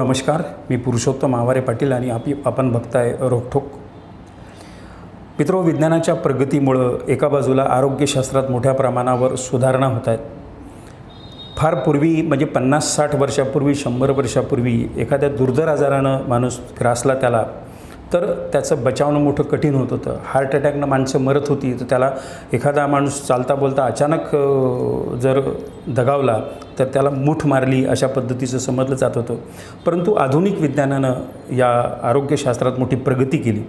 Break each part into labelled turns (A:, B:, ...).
A: नमस्कार मी पुरुषोत्तम आवारे पाटील आणि आपी आपण बघताय रोखोक मित्र विज्ञानाच्या प्रगतीमुळं एका बाजूला आरोग्यशास्त्रात मोठ्या प्रमाणावर सुधारणा होत आहेत फार पूर्वी म्हणजे पन्नास साठ वर्षापूर्वी शंभर वर्षापूर्वी एखाद्या दुर्धर आजारानं माणूस ग्रासला त्याला. तर त्याचं बचावणं मोठं कठीण होत होतं. हार्ट अटॅकनं माणसं मरत होती तर त्याला एखादा माणूस चालता बोलता अचानक जर दगावला तर त्याला मूठ मारली अशा पद्धतीचं समजलं जात होतं. परंतु आधुनिक विज्ञानानं या आरोग्यशास्त्रात मोठी प्रगती केली.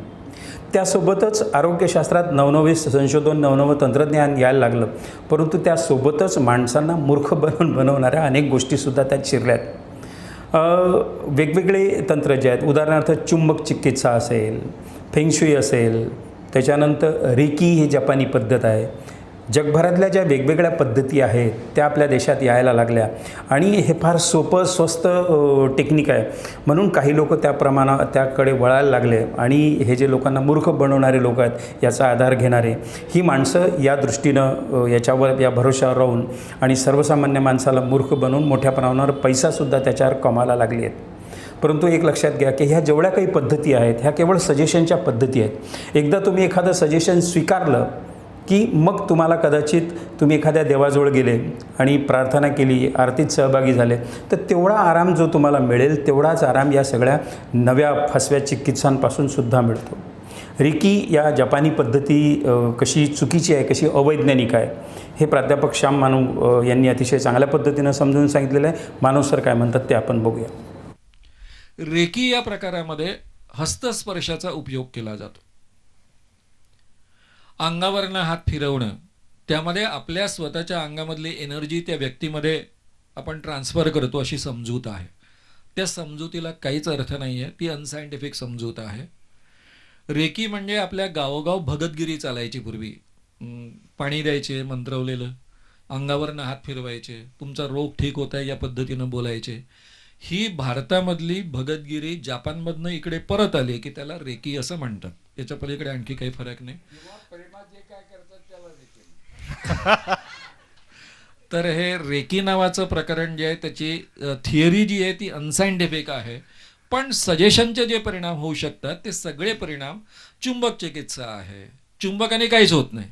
A: त्यासोबतच आरोग्यशास्त्रात नवनवे संशोधन नवनवं तंत्रज्ञान यायला लागलं. परंतु त्यासोबतच माणसांना मूर्ख बनवून बनवणाऱ्या अनेक गोष्टीसुद्धा त्यात शिरल्या आहेत वेगवेगळे तंत्र जे आहेत उदाहरणार्थ चुंबक चिकित्सा असेल फेंगशुई असेल त्याच्यानंतर रेकी ही जपानी पद्धत आहे. जगभरातल्या ज्या वेगवेगळ्या पद्धती आहेत त्या आपल्या देशात यायला लागल्या. आणि हे फार सोपं स्वस्त टेक्निक आहे. म्हणून काही लोक त्या प्रमाणा त्याकडे वळायला लागले. आणि हे जे लोकांना मूर्ख बनवणारे लोक आहेत याचा आधार घेणारे ही माणसं या दृष्टीनं याच्यावर या भरोशावर राहून आणि सर्वसामान्य माणसाला मूर्ख बनवून मोठ्या प्रमाणावर पैसासुद्धा त्याच्यावर कमायला लागली आहेत. परंतु एक लक्षात घ्या की ह्या जेवढ्या काही पद्धती आहेत ह्या केवळ सजेशनच्या पद्धती आहेत. एकदा तुम्ही एखादं सजेशन स्वीकारलं की मग तुम्हाला कदाचित तुम्ही एखाद्या देवाजवळ गेले आणि प्रार्थना केली आरतीत सहभागी झाले तर तेवढा आराम जो तुम्हाला मिळेल तेवढाच आराम या सगळ्या नव्या फसव्या चिकित्सांपासून सुद्धा मिळतो. रिकी या जपानी पद्धती कशी चुकीची आहे कशी अवैज्ञानिक आहे हे प्राध्यापक श्याम मानव यांनी अतिशय चांगल्या पद्धतीनं समजून सांगितलेलं आहे. मानव सर काय म्हणतात ते आपण बघूया.
B: रेकी या प्रकारामध्ये हस्तस्पर्शाचा उपयोग केला जातो. अंगावरनं हात फिरवणं त्यामध्ये आपल्या स्वतःच्या अंगामधली एनर्जी त्या व्यक्तीमध्ये आपण ट्रान्सफर करतो अशी समजूत आहे. त्या समजुतीला काहीच अर्थ नाही आहे ती अनसायंटिफिक समजूत आहे. रेकी म्हणजे आपल्या गावोगाव भगतगिरी चालायची पूर्वी. पाणी द्यायचे मंत्रवलेलं अंगावरनं हात फिरवायचे तुमचा रोग ठीक होत आहे या पद्धतीनं बोलायचे. ही भारतामधली भगतगिरी जपानमधनं इकडे परत आली की त्याला रेकी असं म्हणतात. याच्या पलीकडे आणखी काही फरक नाही. तर हे रेकी नावाचं प्रकरण जे आहे त्याची थिअरी जी आहे ती अनसायंटिफिक आहे. पण सजेशनचे जे परिणाम होऊ शकतात ते सगळे परिणाम चुंबक चिकित्सा आहे. चुंबकाने काहीच होत नाही.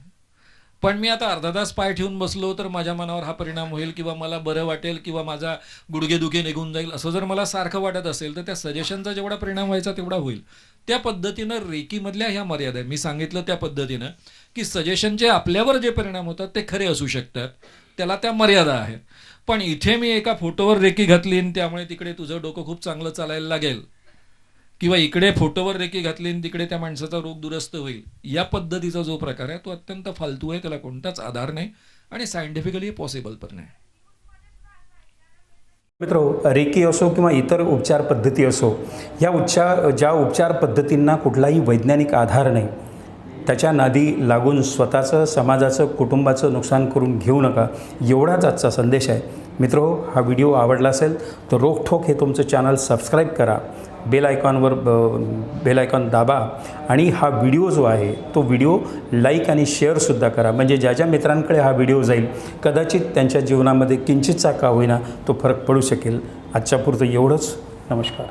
B: पण मी आता अर्धा तास पाय ठेवून बसलो तर माझ्या मनावर हा परिणाम होईल किंवा मला बरं वाटेल किंवा माझा गुडघेदुखे निघून जाईल असं जर मला सारखं वाटत असेल तर त्या सजेशनचा जेवढा परिणाम व्हायचा तेवढा होईल. त्या पद्धतीनं रेकीमधल्या ह्या मर्यादा आहे मी सांगितलं त्या पद्धतीनं की सजेशनचे आपल्यावर जे परिणाम होतात ते खरे असू शकतात. त्याला त्या मर्यादा आहेत. पण इथे मी एका फोटोवर रेकी घातली आणि त्यामुळे तिकडे तुझं डोकं खूप चांगलं चालायला लागेल. किंवा इकडे फोटोवर रेकी घातली आणि तिकडे त्या माणसाचा रोग दुरुस्त होईल या पद्धतीचा जो प्रकार आहे तो अत्यंत फालतू आहे त्याला कोणताच आधार नाही आणि सायंटिफिकली पॉसिबल पण नाही.
A: मित्र रेकी असो किंवा इतर उपचार पद्धती असो या उच्चार ज्या उपचार पद्धतींना कुठलाही वैज्ञानिक आधार नाही त्याच्या नादी लागून स्वतःचं समाजाचं कुटुंबाचं नुकसान करून घेऊ नका एवढाच आजचा संदेश आहे. मित्रो हा व्हिडिओ आवडला असेल तर रोखठोक हे तुमचं चॅनल सबस्क्राईब करा. बेल आयकॉनवर बेल आयकॉन दाबा आणि हा व्हिडिओ जो आहे तो व्हिडिओ लाईक आणि शेअरसुद्धा करा. म्हणजे ज्या ज्या मित्रांकडे हा व्हिडिओ जाईल कदाचित त्यांच्या जीवनामध्ये किंचितचा का होईना तो फरक पडू शकेल. आजच्या पुरतं एवढंच. नमस्कार.